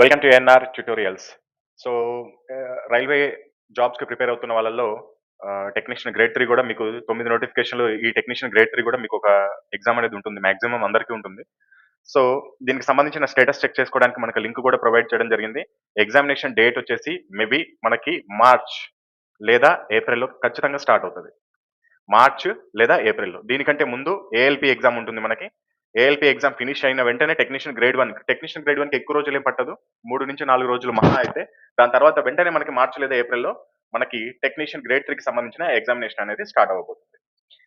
Welcome to NR tutorials so railway జాబ్స్కి prepare అవుతున్న వాళ్ళల్లో టెక్నీషియన్ గ్రేడ్ త్రీ కూడా మీకు తొమ్మిది నోటిఫికేషన్లు ఈ టెక్నీషియన్ గ్రేడ్ త్రీ కూడా మీకు ఒక ఎగ్జామ్ అనేది ఉంటుంది. మాక్సిమం అందరికీ ఉంటుంది. సో దీనికి సంబంధించిన స్టేటస్ చెక్ చేసుకోవడానికి మనకు లింక్ కూడా ప్రొవైడ్ చేయడం జరిగింది. ఎగ్జామినేషన్ డేట్ వచ్చేసి మేబీ మనకి మార్చ్ లేదా ఏప్రిల్లో ఖచ్చితంగా స్టార్ట్ అవుతుంది. మార్చ్ లేదా ఏప్రిల్లో దీనికంటే ముందు ఏఎల్పి ఎగ్జామ్ ఉంటుంది మనకి. ఏఎల్పి ఎగ్జామ్ ఫినిష్ అయిన వెంటనే technician grade one technician grade వన్కి ఎక్కువ రోజులు ఏం పట్టదు. మూడు నుంచి నాలుగు రోజులు మహా అయితే దాని తర్వాత వెంటనే మనకి మార్చి లేదా ఏప్రిల్లో మనకి టెక్నీషియన్ గ్రేడ్ త్రీకి సంబంధించిన ఎగ్జామినేషన్ అనేది స్టార్ట్ అవ్వబోతుంది.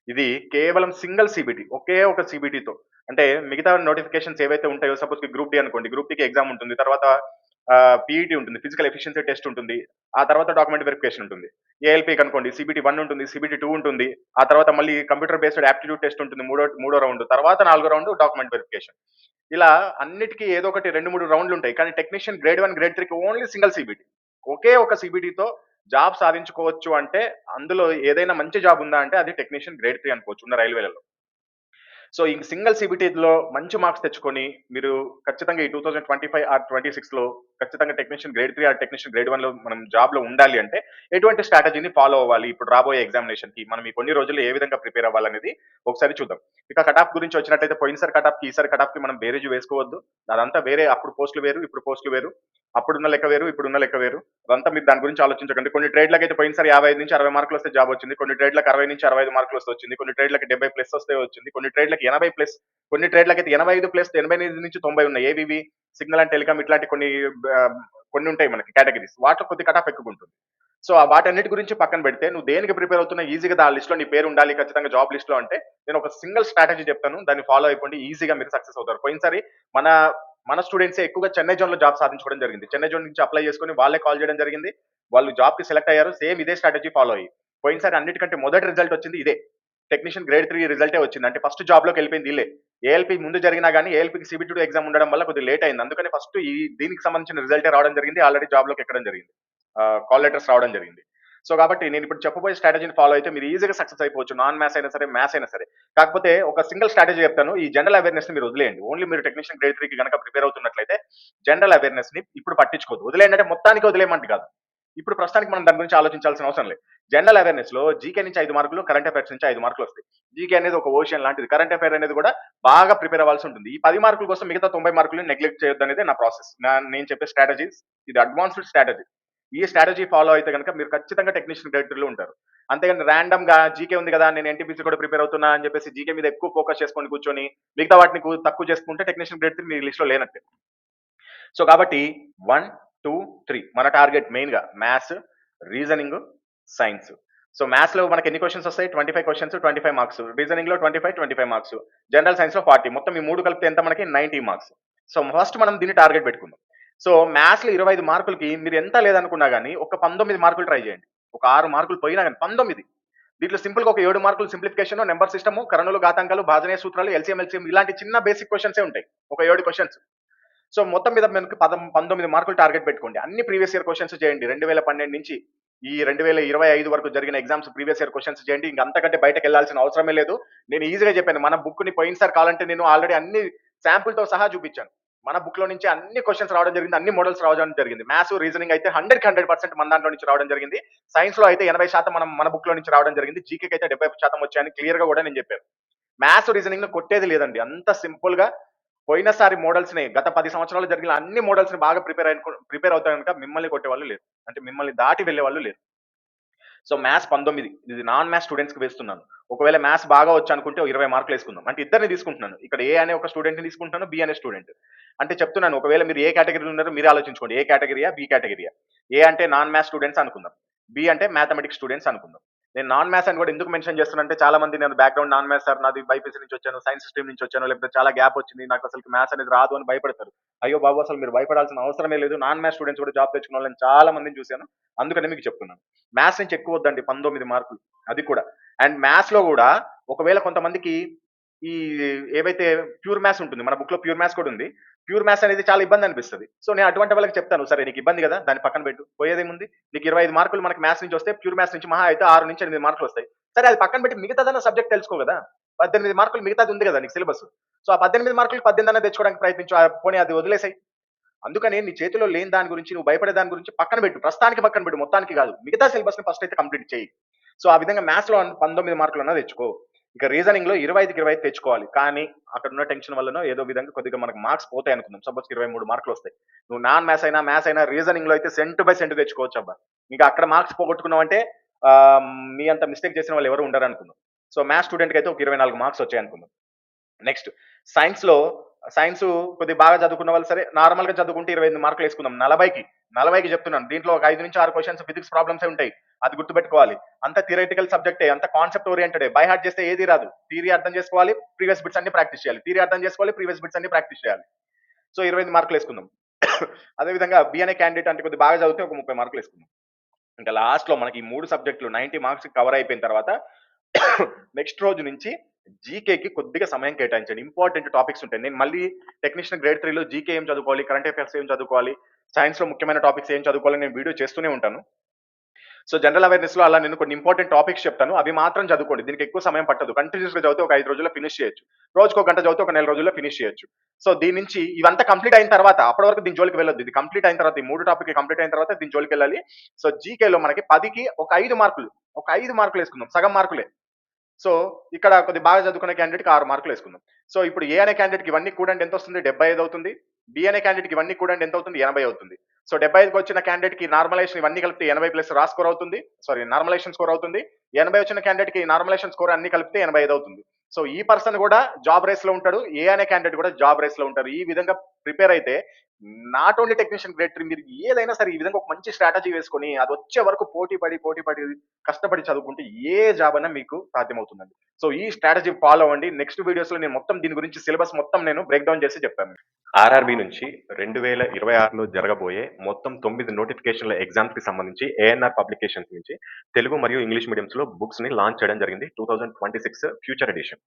ఇది కేవలం సింగిల్ సిబిటి ఒకే ఒక సిబిటితో అంటే మిగతా నోటిఫికేషన్స్ ఏవైతే ఉంటాయో సపోజ్ గ్రూప్ డి అనుకోండి గ్రూప్ డికి ఎగ్జామ్ ఉంటుంది తర్వాత పీఈటీ ఉంటుంది ఫిజికల్ ఎఫిషియన్సీ టెస్ట్ ఉంటుంది ఆ తర్వాత డాక్యుమెంట్ వెరిఫికేషన్ ఉంటుంది. ఏఎల్పి అనుకోండి సిబిటి వన్ ఉంటుంది సిబిటి టూ ఉంటుంది ఆ తర్వాత మళ్ళీ కంప్యూటర్ బేస్డ్ యాప్టిట్యూడ్ టెస్ట్ ఉంటుంది మూడో మూడో రౌండ్ తర్వాత నాలుగో రౌండ్ డాక్యుమెంట్ వెరిఫికేషన్ ఇలా అన్నిటికీ ఏదో ఒకటి రెండు మూడు రౌండ్లు ఉంటాయి కానీ టెక్నీషియన్ గ్రేడ్ వన్ గ్రేడ్ త్రీకి ఓన్లీ సింగిల్ సిబిటి ఒకే ఒక సిబిటితో జాబ్ సాధించుకోవచ్చు అంటే అందులో ఏదైనా మంచి జాబ్ ఉందా అంటే అది టెక్నీషియన్ గ్రేడ్ త్రీ అనుకోవచ్చు ఉన్న రైల్వేలలో సో ఈ సింగిల్ సిబిటీలో మంచి మార్క్స్ తెచ్చుకొని మీరు ఖచ్చితంగా ఈ two thousand twenty five or twenty సిక్స్లో ఖచ్చితంగా technician grade three or technician grade వన్లో మనం జాబ్లో ఉండాలి అంటే ఎటువంటి స్ట్రాటజీని ఫాలో అవ్వాలి? ఇప్పుడు రాబోయే ఎగ్జామినేషన్కి మనం ఈ కొన్ని రోజులు ఏ విధంగా ప్రిపేర్ అవ్వాలనేది ఒకసారి చూద్దాం. ఇక కటాఫ్ గురించి వచ్చినట్లయితే పోయినసారి కటాఫ్కి ఈసారి కటాఫ్కి మనం బేరేజ్ వేసుకోవద్దు. అదంతా వేరే అప్పుడు పోస్టులు వేరు ఇప్పుడు పోస్టులు వేరు అప్పుడున్న లెక్క వేరు ఇప్పుడున్న లెక్క వేరు. అదంతా మీరు దాని గురించి ఆలోచించకండి. కొన్ని ట్రేడ్లకు అయితే పోయినసారి యాభై ఐదు నుంచి అరవై మార్కులు వస్తే జాబ్ వచ్చింది. కొన్ని ట్రేడ్లకు అరవై నుంచి అరవై ఐదు మార్కులు వస్తే వచ్చింది. కొన్ని ట్రేడ్లకు డెబ్బై ప్లస్ వస్తే వచ్చింది. కొన్ని ట్రేడ్లకు ఎనభై ప్లస్ కొన్ని ట్రేడ్లకు అయితే ఎనభై ఐదు ప్లస్ ఎనభై ఐదు నుంచి తొంభై ఉన్నాయి. ఏవివి సిగ్నల్ అండ్ టెలికామ్ ఇట్లాంటి కొన్ని కొన్ని ఉంటాయి మనకి కేటగిరీస్ వాటిలో కొద్ది కటాఫ్ ఎక్కువ ఉంటుంది. సో ఆ వాటన్నిటి గురించి పక్కన పెడితే నువ్వు దేనికి ప్రిపేర్ అవుతున్నా ఈజీగా ఆ లిస్ట్లో నీ పేరు ఉండాలి ఖచ్చితంగా జాబ్ లిస్ట్లో అంటే నేను ఒక సింగిల్ స్ట్రాటజీ చెప్తాను. దాన్ని ఫాలో అయిపోండి ఈజీగా మీరు సక్సెస్ అవుతారు. పోయినసారి మన మన స్టూడెంట్స్ ఎక్కువగా చెన్నై జోన్లో జాబ్ సాధించుకోవడం జరిగింది. చెన్నై జోన్ నుంచి అప్లై చేసుకుని వాళ్ళే కాల్ చేయడం జరిగింది. వాళ్ళు జాబ్కి సెలెక్ట్ అయ్యారు. సేమ్ ఇదే స్ట్రాటజీ ఫాలో అయ్యి. పోయినసారి అన్నిటికంటే మొదటి రిజల్ట్ వచ్చింది ఇదే. టెక్నీషియన్ గ్రేడ్ త్రీ రిజల్టే వచ్చింది. అంటే ఫస్ట్ జాబ్లోకి వెళ్ళిపోయింది ఇల్లే. ఏఎల్పీ ముందు జరిగినా కానీ ఏఎల్పీకి సిబిటీ ఎగ్జామ్ ఉండడం వల్ల కొద్దిగా లేట్ అయింది. అందుకని ఫస్ట్ ఈ దీనికి సంబంధించిన రిజల్టే రావడం జరిగింది. ఆల్రెడీ జాబ్లోకి ఎక్కడం జరిగింది. కాల్ లెటర్స్ రావడం జరిగింది. సో కాబట్టి నేను ఇప్పుడు చెప్పబోయే స్ట్రాటజీని ఫాలో అయితే మీరు ఈజీగా సక్సెస్ అయిపోవచ్చు. నాన్ మ్యాథ్స్ అయినా సరే మ్యాథ్స్ అయినా సరే. కాకపోతే ఒక సింగిల్ స్ట్రాటజీ చెప్తాను. ఈ జనరల్ అవేర్నెస్ మీరు వదిలేయండి. ఓన్లీ మీరు టెక్నీషియన్ గ్రేడ్ త్రీకి కనుక ప్రిపేర్ అవుతున్నట్లయితే జనరల్ అవేర్నెస్ని ఇప్పుడు పట్టించుకోవద్దు. వదిలేయండి అంటే మొత్తానికి వదిలేయమంటే కాదు. ఇప్పుడు ప్రస్తుతానికి మనం దాని గురించి ఆలోచించాల్సిన అవసరం లేదు. జనరల్ అవేర్నెస్లో జీకే నుంచి ఐదు మార్కులు కరెంట్ అఫైర్స్ నుంచి ఐదు మార్కులు వస్తాయి. జీకే అనేది ఒక ఓషన్ లాంటిది. కరెంట్ అఫైర్ అనేది కూడా బాగా ప్రిపేర్ అవ్వాల్సి ఉంటుంది. ఈ పది మార్కుల కోసం మిగతా తొంభై మార్కులు నెగ్లెక్ట్ చేయొద్దు అనేది నా ప్రాసెస్ నేను చెప్పే స్ట్రాటజీస్ ఇది అడ్వాన్స్డ్ స్ట్రాటజీ ఈ స్ట్రాటజీ ఫాలో అయితే కనుక మీరు ఖచ్చితంగా టెక్నీషియన్ గ్రేడ్లో ఉంటారు. అంతేగాని ర్యాండమ్గా జీకే ఉంది కదా నేను ఎన్టీపీసీ కూడా ప్రిపేర్ అవుతున్నా అని చెప్పేసి జీకే మీద ఎక్కువ ఫోకస్ చేసుకొని కూర్చొని మిగతా వాటిని తక్కువ చేసుకుంటే టెక్నీషియన్ గ్రేడ్ మీ లిస్ట్లో లేనట్టు. సో కాబట్టి వన్ టూ త్రీ మన టార్గెట్ మెయిన్గా మ్యాథ్స్ రీజనింగ్ సైన్స్ సో మ్యాథ్స్లో మనకి ఎన్ని క్వశ్చన్స్ వస్తాయి? Twenty five questions twenty five marks రీజనింగ్లో twenty five twenty five marks general సైన్స్లో ఫార్టీ మొత్తం ఈ మూడు కలిపితే ఎంత మనకి? నైన్టీ మార్క్స్ సో ఫస్ట్ మనం దీన్ని టార్గెట్ పెట్టుకుందాం. సో మ్యాథ్స్లో ఇరవై ఐదు మార్కులకి మీరు ఎంత లేదనుకున్నా కానీ ఒక పంతొమ్మిది మార్కులు ట్రై చేయండి. ఒక ఆరు మార్కులు పోయినా కానీ పంతొమ్మిది. దీంట్లో సింపుల్గా ఒక ఏడు మార్కులు సింప్లిఫికేషన్ నెంబర్ సిస్టమ్ కరణులు ఘాతాంకాలు భాజనీయ సూత్రాలు ఎల్సీఎం ఎల్సీఎం ఇలాంటి చిన్న బేసిక్ క్వశ్చన్సే ఉంటాయి. ఒక ఏడు క్వశ్చన్స్ సో మొత్తం మీద మనకి పదం పంతొమ్మిది మార్కులు టార్గెట్ పెట్టుకోండి. అన్ని ప్రీవియస్ ఇయర్ క్వశ్చన్స్ చేయండి. రెండు వేల పన్నెండు నుంచి ఈ రెండు వేల ఇరవై ఐదు వరకు జరిగిన ఎగ్జామ్స్ ప్రీవియస్ ఇయర్ క్వశ్చన్స్ చేయండి. ఇంకా అంతకంటే బయటకు వెళ్ళాల్సిన అవసరమే లేదు. నేను ఈజీగా చెప్పాను. మన బుక్ని పోయినసారి కావాలంటే నేను ఆల్రెడీ అన్ని శాంపుల్తో సహా చూపించాను. మన బుక్లో నుంచి అన్ని క్వశ్చన్స్ రావడం జరిగింది అన్ని మోడల్స్ రావడం జరిగింది. మ్యాథ్స్ రీజనింగ్ అయితే హండ్రెడ్ హండ్రెడ్ పర్సెంట్ మన దాంట్లో నుంచి రావడం జరిగింది. సైన్స్లో అయితే ఎనభై శాతం మనం మన బుక్లో నుంచి రావడం జరిగింది. జీకే అయితే డెబ్బై శాతం వచ్చాయని క్లియర్గా కూడా నేను చెప్పాను. మ్యాథ్స్ రీజనింగ్ను కొట్టేది లేదండి. అంత సింపుల్గా పోయినసారి మోడల్స్ని గత పది సంవత్సరాలు జరిగిన అన్ని మోడల్స్ని బాగా ప్రిపేర్ అయిన ప్రిపేర్ అవుతాయి కనుక మిమ్మల్ని కొట్టే వాళ్ళు లేరు. అంటే మిమ్మల్ని దాటి వెళ్ళే వాళ్ళు లేరు. సో మ్యాథ్స్ పంతొమ్మిది. ఇది నాన్ మ్యాథ్స్ స్టూడెంట్స్కి వేస్తున్నాను. ఒకవేళ మ్యాథ్స్ బాగా వచ్చి అనుకుంటే ఇరవై మార్కులు వేసుకుందాం. అంటే ఇద్దరిని తీసుకుంటున్నాను. ఇక్కడ ఏ అనే ఒక స్టూడెంట్ని తీసుకుంటున్నాను బి అనే స్టూడెంట్ అంటే చెప్తున్నాను ఒకవేళ మీరు ఏ కేటగిరీలో ఉన్నారో మీరు ఆలోచించుకోండి. ఏ కేటగిరియా? బి కేటగిరియా? ఏ అంటే నాన్ మ్యాథ్స్ స్టూడెంట్స్ అనుకుందాం. బి అంటే మ్యాథమెటిక్స్ స్టూడెంట్స్ అనుకుందాం. నేను నాన్ మ్యాథ్స్ అని కూడా ఎందుకు మెన్షన్ చేస్తున్నానంటే చాలా మంది నేను బ్యాక్గ్రౌండ్ నాన్ మ్యాథ్స్ సార్ నాది బైపీసీ నుంచి వచ్చాను సైన్స్ స్ట్రీమ్ నుంచి వచ్చాను లేకపోతే చాలా గ్యాప్ వచ్చింది నాకు అసలు మ్యాథ్స్ అనేది రాదు అని భయపడతారు. అయ్యో బాబు అసలు మీరు భయపడాల్సిన అవసరమే లేదు. నాన్ మ్యాథ్స్ స్టూడెంట్స్ కూడా జాబ్ తెచ్చుకున్న వాళ్ళని చాలా మందిని చూశాను. అందుకనే మీకు చెప్తున్నాను. మ్యాథ్స్ నుంచి ఎక్కువ వద్దండి పంతొమ్మిది మార్కులు. అది కూడా. అండ్ మ్యాథ్స్లో కూడా ఒకవేళ కొంతమందికి ఈ ఏవైతే ప్యూర్ మ్యాథ్స్ ఉంటుంది మన బుక్లో ప్యూర్ మ్యాథ్స్ కూడా ఉంది ప్యూర్ మ్యాథ్స్ అనేది చాలా ఇబ్బంది అనిపిస్తుంది. సో నేను అటువంటి వాళ్ళకి చెప్తాను. సరే నీకు ఇబ్బంది కదా దాన్ని పక్కన పెట్టు. పోయేదేముంది? నీకు ఇరవై ఐదు మార్కులు మనకి మ్యాథ్స్ నుంచి వస్తే ప్యూర్ మ్యాథ్స్ నుంచి మహా అయితే ఆరు నుంచి ఎనిమిది మార్కులు వస్తాయి. సరే అది పక్కన పెట్టి మిగతాదన్న సబ్జెక్ట్ తెలుసుకో కదా. పద్దెనిమిది మార్కులు మిగతాది ఉంది కదా నీకు సిలబస్. సో ఆ పద్దెనిమిది మార్కులు పద్దెనిమిది అన్న తెచ్చుకోవడానికి ప్రయత్నించు. ఆ పోనీ అది వదిలేసాయి. అందుకని నీ చేతిలో లేని దాని గురించి నువ్వు భయపడే దాని గురించి పక్కన పెట్టు. ప్రస్తుతానికి పక్కన పెట్టు. మొత్తానికి కాదు. మిగతా సిలబస్ని ఫస్ట్ అయితే కంప్లీట్ చేయి. సో ఆ విధంగా మ్యాథ్స్లో పంతొమ్మిది మార్కులు అన్నా తెచ్చుకో. ఇంకా రీజనింగ్లో ఇరవై ఐదుకి ఇరవై ఐదు తెచ్చుకోవాలి. కానీ అక్కడ ఉన్న టెన్షన్ వల్లనో ఏదో విధంగా కొద్దిగా మనకు మార్క్స్ పోతాయి అనుకుందాం. సపోజ్ ఇరవై మూడు మార్కులు వస్తాయి. నువ్వు నాన్ మ్యాథ్స్ అయినా మ్యాథ్స్ అయినా రీజనింగ్లో అయితే సెంట్ బై సెంట్ తెచ్చుకోవచ్చు అబ్బా. ఇంకా అక్కడ మార్క్స్ పోగొట్టుకున్నావు అంటే మీ అంత మిస్టేక్ చేసిన వాళ్ళు ఎవరు ఉండరు అనుకుందాం. సో మ్యాథ్స్ స్టూడెంట్కి అయితే ఒక ఇరవై నాలుగు మార్క్స్ వచ్చాయి అనుకుందాం. నెక్స్ట్ సైన్స్లో సైన్స్ కొద్దిగా బాగా చదువుకున్న వాళ్ళు సరే నార్మల్గా చదువుకుంటే ఇరవై ఐదు మార్కులు వేసుకుందాం. నలభైకి నలభైకి చెప్తున్నాను. దీంట్లో ఒక ఐదు నుంచి ఆరు క్వశ్చన్స్ ఫిజిక్స్ ప్రాబ్లమ్స్ ఉంటాయి. అది గుర్తుపెట్టుకోవాలి. అంత థియరిటికల్ సబ్జెక్టే అంత కాన్సెప్ట్ ఓరియంటెడ్ బై హార్ట్ చేస్తే ఏది రాదు. థియరీ అర్థం చేసుకోవాలి ప్రీవియస్ బిట్స్ అన్ని ప్రాక్టీస్ చేయాలి. థియరీ అర్థం చేసుకోవాలి ప్రీవియస్ బిట్స్ అన్ని ప్రాక్టీస్ చేయాలి. సో ఇరవై ఐదు మార్కులు వేసుకుందాం. అదేవిధంగా బి అనే క్యాండిడేట్ అంటే కొద్దిగా బాగా చదివితే ఒక ముప్పై మార్కులు వేసుకుందాం. ఇంకా లాస్ట్లో మనకి ఈ మూడు సబ్జెక్టులు నైన్టీ మార్క్స్ కవర్ అయిపోయిన తర్వాత నెక్స్ట్ రోజు నుంచి జీకేకి కొద్దిగా సమయం కేటాయించండి. ఇంపార్టెంట్ టాపిక్స్ ఉంటాయి నేను మళ్ళీ టెక్నీషియన్ గ్రేడ్ త్రీలో జీకే ఏం చదువుకోవాలి కరెంట్ అఫైర్స్ ఏం చదువుకోవాలి సైన్స్లో ముఖ్యమైన టాపిక్స్ ఏం చదువుకోవాలి నేను వీడియో చేస్తూనే ఉంటాను. సో జనరల్ అవేర్నెస్లో అలా నేను కొన్ని ఇంపార్టెంట్ టాపిక్స్ చెప్తాను. అవి మాత్రం చదువుకోండి. దీనికి ఎక్కువ సమయం పట్టదు. కంటిన్యూస్గా చదివితే ఒక ఐదు రోజుల్లో ఫినిష్ చేయొచ్చు. రోజుకు ఒక గంట చదివితే ఒక నెల రోజుల్లో ఫినిష్ చేయొచ్చు. సో దీని నుంచి ఇవంతా కంప్లీట్ అయిన తర్వాత అప్పటి వరకు దీని జోలికి వెళ్ళొద్దు. ఇది కంప్లీట్ అయిన తర్వాత ఈ మూడు టాపిక్ కంప్లీట్ అయిన తర్వాత దీని జోలికి వెళ్ళాలి. సో జీకేలో మనకి పదికి ఒక ఐదు మార్కులు ఒక ఐదు మార్కులు వేసుకుందాం. సగం మార్కులే. సో ఇక్కడ కొద్ది బాగా చదువుకునే క్యాండిడేట్కి ఆరు మార్కులు వేసుకుందాం. సో ఇప్పుడు ఏ అనే క్యాండిడేట్కి ఇవన్నీ కూడా ఎంత వస్తుంది? డెబ్బై ఐదు అవుతుంది. బి అనే క్యాండిడేట్కి ఇవన్నీ కూడా ఎంత అవుతుంది? ఎనభై అవుతుంది. సో డెబ్బై ఐదుకి వచ్చిన క్యాండిడేట్కి నార్మలైజేషన్ ఇవన్నీ కలిపితే ఎనభై ప్లస్ రా స్కోర్ అవుతుంది. సారీ నార్మలైజేషన్ స్కోర్ అవుతుంది. ఎనభై వచ్చిన క్యాండిడేట్కి నార్మలైజేషన్ స్కోర్ అన్ని కలిపితే ఎనభై ఐదు అవుతుంది. సో ఈ పర్సన్ కూడా జాబ్ రేస్లో ఉంటాడు. ఏ అనే క్యాండిడేట్ కూడా జాబ్ రేస్లో ఉంటారు ఈ విధంగా ప్రిపేర్ అయితే not only technician grade three మీరు ఏదైనా సరే ఈ విధంగా ఒక మంచి స్ట్రాటజీ వేసుకొని అది వచ్చే వరకు పోటీ పడి పోటీ పడి కష్టపడి చదువుకుంటే ఏ జాబ్ అయినా మీకు సాధ్యమవుతుందండి. సో ఈ స్ట్రాటజీ ఫాలో అవ్వండి. నెక్స్ట్ వీడియోస్లో నేను మొత్తం దీని గురించి సిలబస్ మొత్తం నేను బ్రేక్ డౌన్ చేసి చెప్తాను. ఆర్ఆర్బి నుంచి రెండు వేల ఇరవై ఆరులో జరగబోయే మొత్తం తొమ్మిది నోటిఫికేషన్ల ఎగ్జామ్స్కి సంబంధించి ఏఎన్ఆర్ పబ్లికేషన్స్ నుంచి తెలుగు మరియు ఇంగ్లీష్ మీడియంస్లో బుక్స్ని లాంచ్ చేయడం జరిగింది. Two thousand twenty six future edition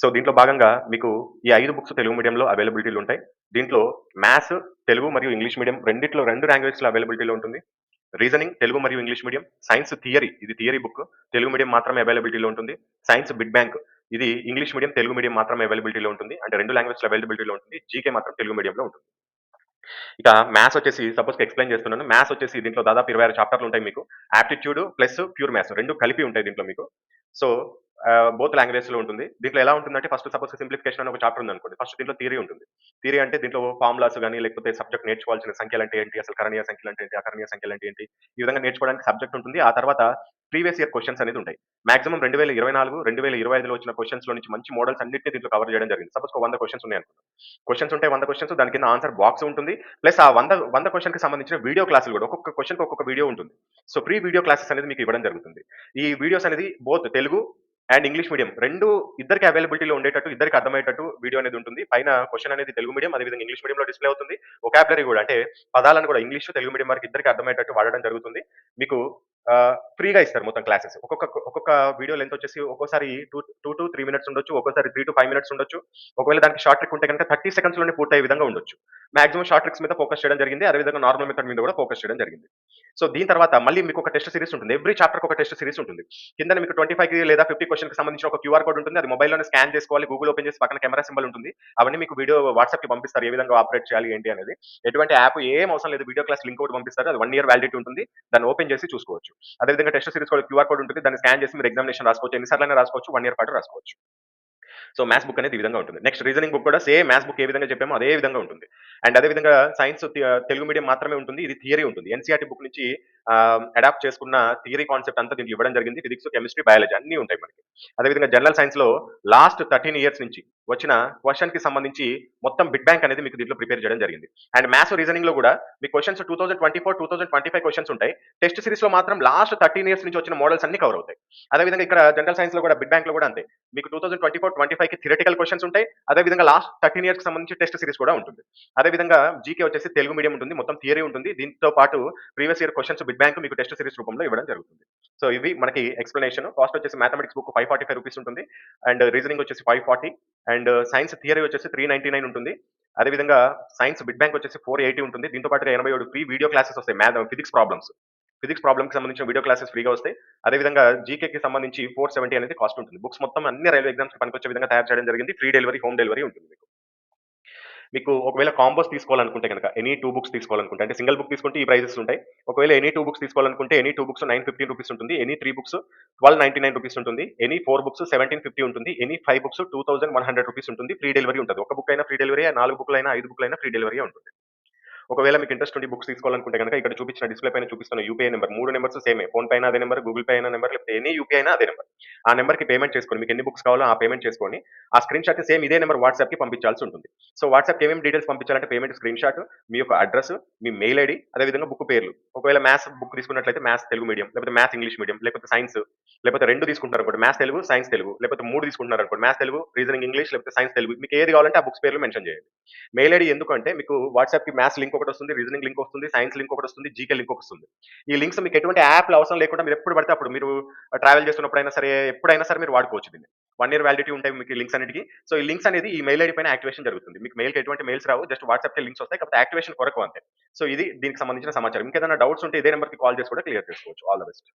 so దీంట్లో భాగంగా మీకు ఈ ఐదు బుక్స్ తెలుగు మీడియంలో అవైలబిలిటీలు ఉంటాయి. దీంట్లో మ్యాథ్స్ తెలుగు మరియు ఇంగ్లీష్ మీడియం రెండిట్లో రెండు లాంగ్వేజ్లో అవైలబిలిటీలో ఉంటుంది. రీజనింగ్ తెలుగు మరియు ఇంగ్లీష్ మీడియం. సైన్స్ థియరీ ఇది థియరీ బుక్. తెలుగు మీడియం మాత్రమే అవైలబిలిటీలో ఉంటుంది. సైన్స్ బిడ్ బ్యాంక్ ఇది ఇంగ్లీష్ మీడియం తెలుగు మీడియం మాత్రమే అవైలబిలిటీలో ఉంటుంది. అంటే రెండు లాంగ్వేజ్ అవైలబిలిటీలో ఉంటుంది. జీకే మాత్రం తెలుగు మీడియంలో ఉంటుంది. ఇక మ్యాథ్స్ వచ్చేసి సపోజ్ ఎక్స్ప్లెయిన్ చేస్తున్నాను. మ్యాథ్స్ వచ్చేసి దీంట్లో దాదాపు ఇరవై ఆరు చాప్టర్లు ఉంటాయి మీకు. యాప్టిట్యూడ్ ప్లస్ ప్యూర్ మ్యాథ్స్ రెండు కలిపి ఉంటాయి దీంట్లో మీకు. సో బోత్ లాంగ్వేజ్లో ఉంటుంది. దీంట్లో ఎలా ఉంటుందంటే ఫస్ట్ సపోజ్ సింప్లిఫికేషన్ అని ఒక చాప్టర్ ఉంది అనుకోండి ఫస్ట్ దీంట్లో థియరీ ఉంటుంది. థియరీ అంటే దీంట్లో ఫార్ములాస్ కానీ లేకపోతే సబ్జెక్ట్ నేర్చుకోవాల్సిన సంఖ్యలు అంటే ఏంటి? అసలు కరణీయ సంఖ్యలు అంటే ఏంటి? అకరణీయ సంఖ్యలు అంటే ఏంటి? ఈ విధంగా నేర్చుకోవడానికి సబ్జెక్ట్ ఉంటుంది. ఆ తర్వాత ప్రీవియస్ ఇయర్ క్వశ్చన్స్ అనేది ఉంటాయి. మాక్సిమం రెండు వేల ఇరవై నాలుగు రెండు వేల ఇరవై ఐదులో వచ్చిన క్వశ్చన్స్లో నుంచి మంచి మోడల్స్ అన్నింటినీ దీంట్లో కవర్ చేయడం జరిగింది. సపోజ్ వంద క్వశ్చన్స్ ఉన్నాయి అనుకుందాం. క్వశ్చన్స్ ఉంటాయి వంద క్వశ్చన్స్ దాని కింద ఆన్సర్ బాక్స్ ఉంటుంది. ప్లస్ ఆ వంద వంద క్వశ్చన్కి సంబంధించిన వీడియో క్లాసులు కూడా ఒక్కొక్క క్వశ్చన్ ఒక్కొక్క వీడియో ఉంటుంది. సో ప్రీ వీడియో క్లాసెస్ అనేది మీకు ఇవ్వడం జరుగుతుంది. ఈ వీడియోస్ అనేది both Telugu and English medium రెండు ఇద్దరికి అవైలబిలిటీలో ఉండేటట్టు ఇద్దరికి అర్థమయ్యేటట్టు వీడియో అనేది ఉంటుంది. పైన క్వశ్చన్ అనేది తెలుగు మీడియం అదేవిధంగా ఇంగ్లీష్ మీడియంలో డిస్ప్లే అవుతుంది. ఒకాబులరీ కూడా అంటే పదాలను కూడా ఇంగ్లీష్ తెలుగు మీడియం వారికి ఇద్దరికి అర్థమయ్యేటట్టు వాడడం జరుగుతుంది. మీకు ఫ్రీగా ఇస్తారు మొత్తం క్లాసెస్. ఒక్కొక్క ఒక్కొక్క వీడియో లెంత్ వచ్చేసి ఒక్కోసారి two two to three minutes ఉండొచ్చు ఒక్కోసారి త్రీ టు ఫైవ్ మినిట్స్ ఉండొచ్చు. ఒకవేళ దానికి షార్ట్ ట్రిక్ ఉంటే కనుక థర్టీ సెకండ్స్లోనే పూర్తయ్యే విధంగా ఉండొచ్చు. మాక్సిమం షార్ట్ ట్రిక్స్ మీద ఫోకస్ చేయడం జరిగింది అదేవిధంగా నార్మల్ మెథడ్ మీద కూడా ఫోకస్ చేయడం జరిగింది. సో దీని తర్వాత మళ్ళీ మీకు ఒక టెస్ట్ సిరీస్ ఉంటుంది. ఎవ్రీ చాప్టర్ ఒక టెస్ట్ సిరీస్ ఉంటుంది. కింద మీకు ట్వంటీ ఫైవ్ లేదా ఫిఫ్టీ క్వశ్చన్కి సంబంధించిన ఒక క్యూఆర్ కోడ్ ఉంటుంది. అది మొబైల్లోనే స్కాన్ చేసుకోవాలి గూగుల్ ఓపెన్ చేసి పక్కన కెమెరా సింబల్ ఉంటుంది. అవన్నీ మీకు వీడియో వాట్సాప్కి పంపిస్తారు ఏ విధంగా ఆపరేట్ చేయాలి ఏంటి అనేది. ఎటువంటి యాప్ ఏం అవసరం లేదు. వీడియో క్లాస్ లింక్ ఒకటి పంపిస్తారు. అది వన్ ఇయర్ వ్యాలిడిటీ ఉంటుంది. దాన్ని ఓపెన్ చేసి చూసుకోవచ్చు. అదేవిధంగా టెస్ట్ సిరీస్ కూడా క్యూఆర్ కోడ్ ఉంటుంది. దాన్ని స్కాన్ చేసి మీరు ఎగ్జామినేషన్ రాసుకోవచ్చు. ఎన్నిసార్లు రాసుకోవచ్చు. వన్ ఇయర్ పాటు రాసుకోవచ్చు. సో మ్యాథ్స్ బుక్ అనేది ఈ విధంగా ఉంటుంది. నెక్స్ట్ రీజనింగ్ బుక్ కూడా సేమ్ మ్యాథ్స్ బుక్ ఏ విధంగా చెప్పామో అదే విధంగా ఉంటుంది. అండ్ అదే విధంగా సైన్స్ తెలుగు మీడియం మాత్రమే ఉంటుంది. ఇది థియరీ ఉంటుంది. ఎన్సీఆర్టీ బుక్ నుంచి అడాప్ట్ చేసుకున్న థియరీ కాన్సెప్ట్ అంతా దీనికి ఇవ్వడం జరిగింది. ఫిజిక్స్ కెమిస్ట్రీ బయాలజీ అన్ని ఉంటాయి మనకి. అదేవిధంగా జనరల్ సైన్స్లో లాస్ట్ థర్టీన్ ఇయర్స్ నుంచి వచ్చిన క్వశ్చన్కి సంబంధించి మొత్తం బిగ్ బ్యాంక్ అనేది మీకు దీంట్లో ప్రిపేర్ చేయడం జరిగింది. అండ్ మ్యాథ్స్ రీజనింగ్లో కూడా మీ questions two thousand twenty four two thousand twenty five questions ఉంటాయి. టెస్ట్ సిరీస్లో మాత్రం లాస్ట్ థర్టీన్ ఇయర్స్ నుంచి వచ్చిన మోడల్స్ అన్ని కవర్ అవుతాయి. అదేవిధంగా ఇక్కడ జనరల్ సైన్స్లో కూడా బిగ్ బ్యాంక్లో కూడా అంతే. మీకు two thousand twenty four twenty ఫైవ్కి థిరటికల్ క్వశ్చన్స్ ఉంటాయి. అదేవిధంగా లాస్ట్ థర్టీన్ ఇయర్స్కి సంబంధించి టెస్ట్ సిరీస్ కూడా ఉంటుంది. అదేవిధంగా జీకే వచ్చేసి తెలుగు మీడియం ఉంటుంది. మొత్తం థియరీ ఉంటుంది. దీంతో పాటు previous year questions big bank మీకు టెస్ట్ సిరీస్ రూపంలో ఇవ్వడం జరుగుతుంది. సో ఇవి మనకి ఎక్స్ప్లెనేషన్. కాస్ట్ వచ్చేసి mathematics book five forty five rupees ఉంటుంది. అండ్ రీజనింగ్ వచ్చేసి five forty. And science theory వచ్చేసి త్రీ నైన్టీ నైన్ ఉంటుంది. అదేవిధంగా సైన్స్ బిగ్ బ్యాంక్ వచ్చేసి ఫోర్ ఎయిటీ ఉంటుంది. దీంతో పాటు ఎనభై ఏడు ఫ్రీ వీడియో క్లాసెస్ వస్తాయి మ్యాథ్ ఫిజిక్స్ ప్రాబ్లమ్స్. ఫిజిక్స్ ప్రాబ్లమ్కి సంబంధించిన వీడియో క్లాసెస్ ఫ్రీగా వస్తాయి. అదేవిధంగా జీకేకి సంబంధించి ఫోర్ సెవెంటీ అనేది కాస్ట్ ఉంటుంది. బుక్స్ మొత్తం అన్ని రైల్వే ఎగ్జామ్స్ పనికొచ్చే విధంగా తయారు చేయడం జరిగింది. ఫ్రీ డెలివరీ హోమ్ డెలివరీ ఉంటుంది మీకు. మీకు ఒకవేళ కాంబోస్ తీసుకోవాలనుకుంటే కనుక ఎనీ టూ బుక్స్ తీసుకోవాలనుకుంటే అంటే సింగిల్ బుక్ తీసుకుంటే ఈ ప్రైసెస్ ఉంటాయి. ఒకవేళ ఎనీ టూ బుక్స్ తీసుకోవాలనుకుంటే any two books nine fifteen rupees ఉంటుంది. Any three books twelve ninety nine rupees ఉంటుంది. Any four books seventeen fifty ఉంటుంది. Any five books two thousand one hundred rupees ఉంటుంది. Free delivery ఉంటుంది. ఒక book అయినా free delivery నాలుగు బుక్లు అయినా ఐదు బుక్లు అయినా ఫ్రీ డెలివరీ ఉంటుంది. ఒకవేళ మీకు ఇంట్రెస్ట్ ఉండి బుక్స్ తీసుకోవాలనుకుంటే కనుక ఇక్కడ చూపించిన డిస్ప్లే పైన చూపిస్తున్న యూపీఐ నెంబర్ మూడు నెంబర్స్ సేమే ఫోన్ పైన అదే నెంబర్ గూగుల్ పే అయినా నెంబర్ లేకపోతే ఎనీ యూపీఐ అయినా అదే నెంబర్ ఆ నెంబర్కి పేమెంట్ చేసుకోండి. మీకు ఎన్ని బుక్స్ కావాలో ఆ పేమెంట్ చేసుకొని ఆ స్క్రీన్ షాట్ సేమ్ ఇదే నెంబర్ వాట్సాప్కి పంపించాల్సి ఉంటుంది. సో వాట్సాప్కి ఏమేమి డీటెయిల్స్ పంపించాలంటే పేమెంట్ స్క్రీన్ షాట్ మీ యొక్క అడ్రస్ మీ మెయిల్ ఐడి అదేవిధంగా బుక్ పేర్లు. ఒకవేళ మ్యాథ్స్ బుక్ తీసుకున్నట్లయితే మ్యాథ్స్ తెలుగు మీడియం లేకపోతే మ్యాథ్స్ ఇంగ్లీష్ మీడియం లేకపోతే సైన్స్ లేకపోతే రెండు తీసుకుంటారు అనుకోండి. మ్యాథ్స్ తెలుగు సైన్స్ తెలుగు లేకపోతే మూడు తీసుకుంటున్నారు అనుకోండి. మ్యాథ్స్ తెలుగు రీజనింగ్ ఇంగ్లీష్ లేకపోతే సైన్స్ తెలుగు మీకు ఏది కావాలంటే ఆ బుక్స్ పేర్లు మెన్షన్ చేయండి. మెయిల్ ఐడి ఎందుకంటే మీకు వాట్సాప్కి మ్యాథ్స్ లింక్ ఒకటి వస్తుంది రీజనింగ్ లింక్ వస్తుంది సైన్స్ లింక్ ఒకటి వస్తుంది జీకే లింక్ ఒకటి వస్తుంది. ఈ లింక్స్ మీకు ఎటువంటి యాప్లు అవసరం లేకుండా మీరు ఎప్పుడు పడితే అప్పుడు మీరు ట్రావెల్ చేస్తున్నప్పుడైనా సరే ఎప్పుడైనా సరే మీరు వాడుకోవచ్చు దీన్ని. వన్ ఇయర్ వ్యాలిడిటీ ఉంటాయి మీకు లింక్స్ అన్నిటికి. సో ఈ లింక్స్ అనేది ఈ మెయిల్ ఐడి పైన యాక్టివేషన్ జరుగుతుంది. మీకు మెయిల్కి ఎటువంటి మెయిల్స్ రావు జస్ట్ వాట్సాప్ లింక్స్ వస్తాయి కాబట్టి యాక్టివేషన్ కొరకు అంతే. సో ఇది దీనికి సంబంధించిన సమాచారం. ఇంకేదైనా డౌట్స్ ఉంటే ఇదే నెంబర్కి కాల్ చేసి కూడా క్లియర్ చేసుకోవచ్చు. All the best.